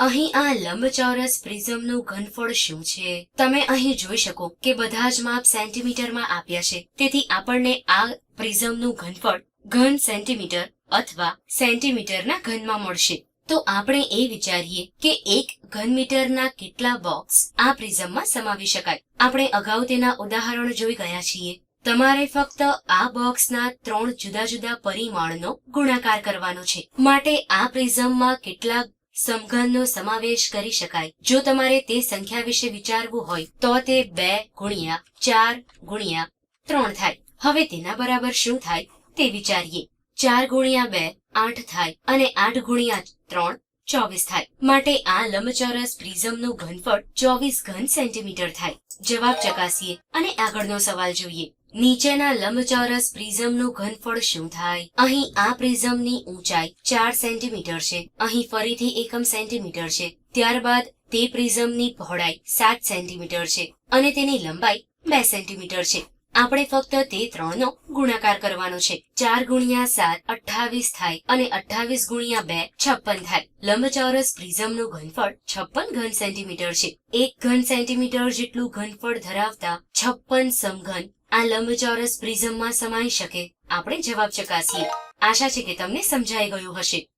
અહીં આ લંબચોરસ પ્રિઝમનું ઘનફળ શું છે? તમે અહીં જોઈ શકો કે બધા જ માપ સેન્ટીમીટરમાં આપ્યા છે. તેથી આપણને આ પ્રિઝમનું ઘનફળ ઘન સેન્ટીમીટર અથવા સેન્ટીમીટરના ઘનમાં મળશે. તો આપણે એ વિચારીએ કે એક ઘનમીટરના કેટલા બોક્સ આ પ્રિઝમમાં સમાવી શકાય. આપણે અગાઉ તેના ઉદાહરણ જોઈ ગયા છીએ. તમારે ફક્ત આ બોક્સના ત્રણ જુદા જુદા પરિમાણનો ગુણાકાર કરવાનો છે. માટે આ પ્રિઝમમાં કેટલા સમઘનનો સમાવેશ કરી શકાય. જો તમારે તે સંખ્યા વિશે વિચારવું હોય, તો તે બે ગુણ્યા ચાર ગુણ્યા ત્રણ થાય. હવે તેના બરાબર શું થાય તે વિચારીએ. ચાર ગુણ્યા બે, આઠ થાય અને આઠ ગુણ્યા ત્રણ, ચોવીસ થાય. માટે આ લંબચોરસ પ્રિઝમનું ઘનફળ ચોવીસ ઘન સેન્ટીમીટર થાય. જવાબ ચકાસીએ અને આગળનો સવાલ જોઈએ. નીચેના લંબચોરસ પ્રિઝમનું ઘનફળ શું થાય? અહીં આ પ્રિઝમની ઊંચાઈ ચાર સેન્ટીમીટર છે. અહીં ફરીથી એકમ સેન્ટીમીટર છે. ત્યારબાદ તે પ્રિઝમની પહોળાઈ સાત સેન્ટીમીટર છે અને તેની લંબાઈ બે સેન્ટીમીટર છે. આપણે ફક્ત તે ત્રણનો ગુણાકાર કરવાનો છે. ચાર ગુણ્યા સાત અઠ્ઠાવીસ થાય અને અઠ્ઠાવીસ ગુણ્યા બે છપ્પન થાય. લંબચોરસ પ્રિઝમનું ઘનફળ છપ્પન ઘન સેન્ટીમીટર છે. એક ઘન સેન્ટીમીટર જેટલું ઘનફળ ધરાવતા છપ્પન સમઘન આ લંબચોરસ પ્રિઝમમાં સમાઈ શકે. આપણે જવાબ ચકાસીએ. આશા છે કે તમને સમજાઈ ગયું હશે.